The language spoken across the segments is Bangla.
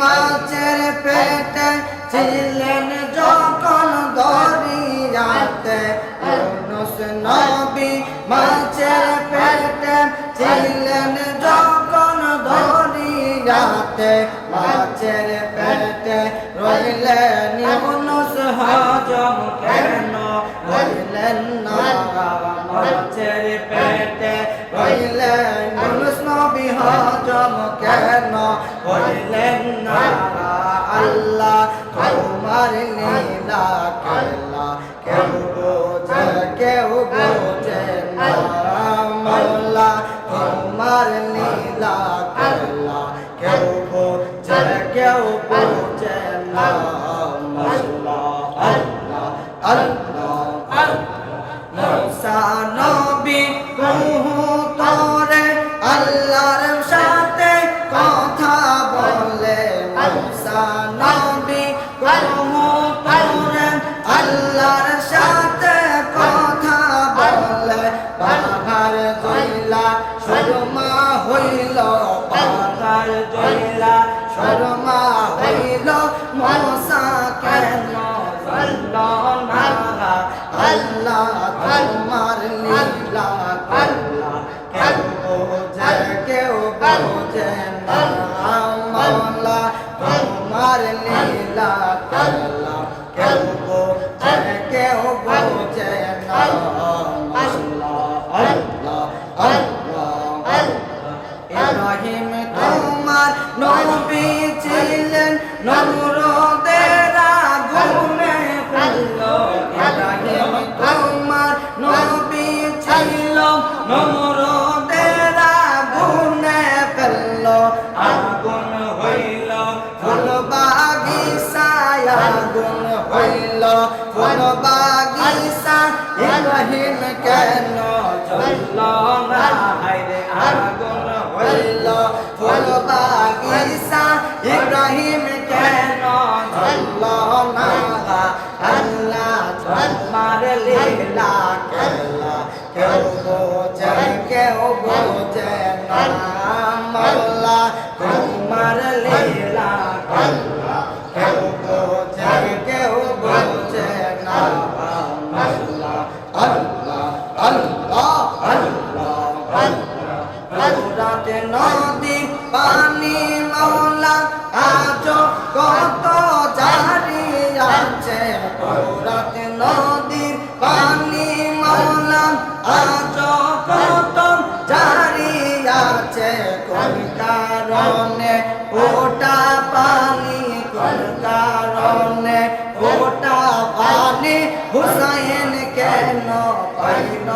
মাছের পেটে ছিলেন যখন দরিয়াতে নবী মাছের পেটে ছিলেন যখন দরিয়াতে মাছের পেটে রইলেন হজম কেন রইলেন না ইউনুস নবী হজম কেন রইলেন না আল্লাহ তোমার লীলা খেলা কেউ বোঝে কেউ বোঝে না মৌলা তোমার লীলা খেলা কেউ বোঝে কেউ বোঝে না মৌলা আল্লাহ আল্লাহ জইলা শর্মা হইল পাহাড় জইলা শর্মা হইল মশা কেন আল্লাহ তোমার লীলা আল্লাহ কেউ বোঝে কেউ বোঝে না? মাওলা তোমার লীলা আল্লাহ কেউ বোঝে কেউ বোঝে না? ইব্রাহিম তোমার নবী ছিলেন নমরুদের আগুনে ফেলল। ইব্রাহিম তোমার নবী ছিল নমরুদের আগুনে ফেলল। আগুন হইল, ফুল বাগিচায় আগুন হইল। ফুল বাগিচা ইব্রাহিম কেন চলল না? আগুন হইল ফুল বাগিচা ইব্রাহিম কেন চলল না আল্লাহ তোমার লীলা খেলা কেউ বোঝে কেউ বোঝে না। আল্লাহ তোমার লীলা আছে কোন কারণে ওটা পানি কোন কারণে ওটা পানি। হুসাইন কেন পাইল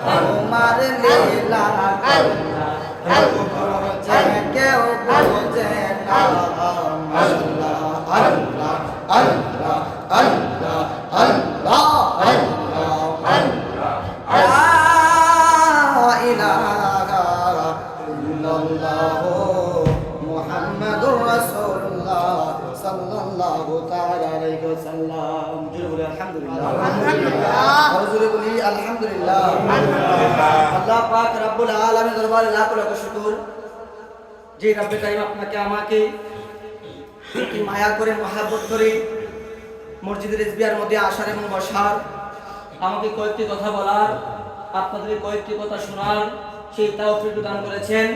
তোমার লীলা কেউ বোঝে না আল্লাহ আল্লাহ আল্লাহ যে রব্বে আপনাকে আমাকে মায়া করে করে মসজিদের এসবিআর মধ্যে আসার এবং বসার আমাকে কয়েকটি কথা বলার আপনাদের কয়েকটি কথা শোনার সেই তাও দান করেছেন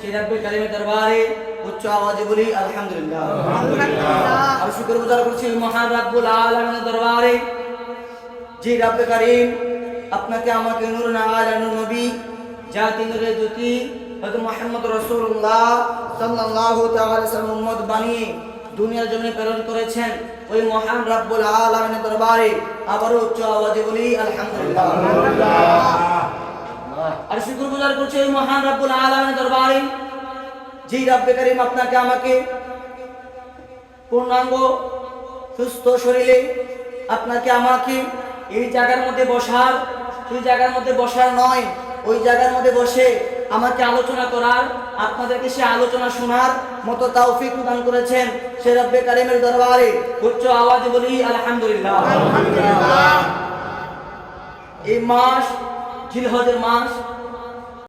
সেই রাব্বে কালিমের দরবারে। উচ্চ আওয়াজে বলি আলহামদুলিল্লাহ। আর শুকর গুজার করছি মহান রাব্বুল আলামিনের দরবারে। যে রব্বে কারিম আপনাকে আমাকে নূর নাওয়াল নূর নবী জাতি নূরে জ্যোতি হযরত মুহাম্মদ রাসূলুল্লাহ সাল্লাল্লাহু তাআলা সাল্লাম বানিয়ে দুনিয়ার জন্য প্রেরণ করেছেন ওই মহান রাব্বুল আলামিনের দরবারে আবারও উচ্চ আওয়াজে বলি আলহামদুলিল্লাহ। আর শুকর গুজার করছি ওই মহান রাব্বুল আলামিনের দরবারে। যেই রাব্বে কারিম আপনাকে আমাকে পূর্ণাঙ্গ সুস্থ শরীরে আপনাকে আমাকে এই জায়গার মধ্যে বসার সেই জায়গার মধ্যে বসার নয় ওই জায়গার মধ্যে বসে আমাকে আলোচনা করার আপনাদেরকে সে আলোচনা শোনার মতো তাওফিক প্রদান করেছেন সে রব্বে কারিমের দরবারে। উচ্চ আওয়াজে বলি আলহামদুলিল্লাহ। এই মাস জিলহজের মাস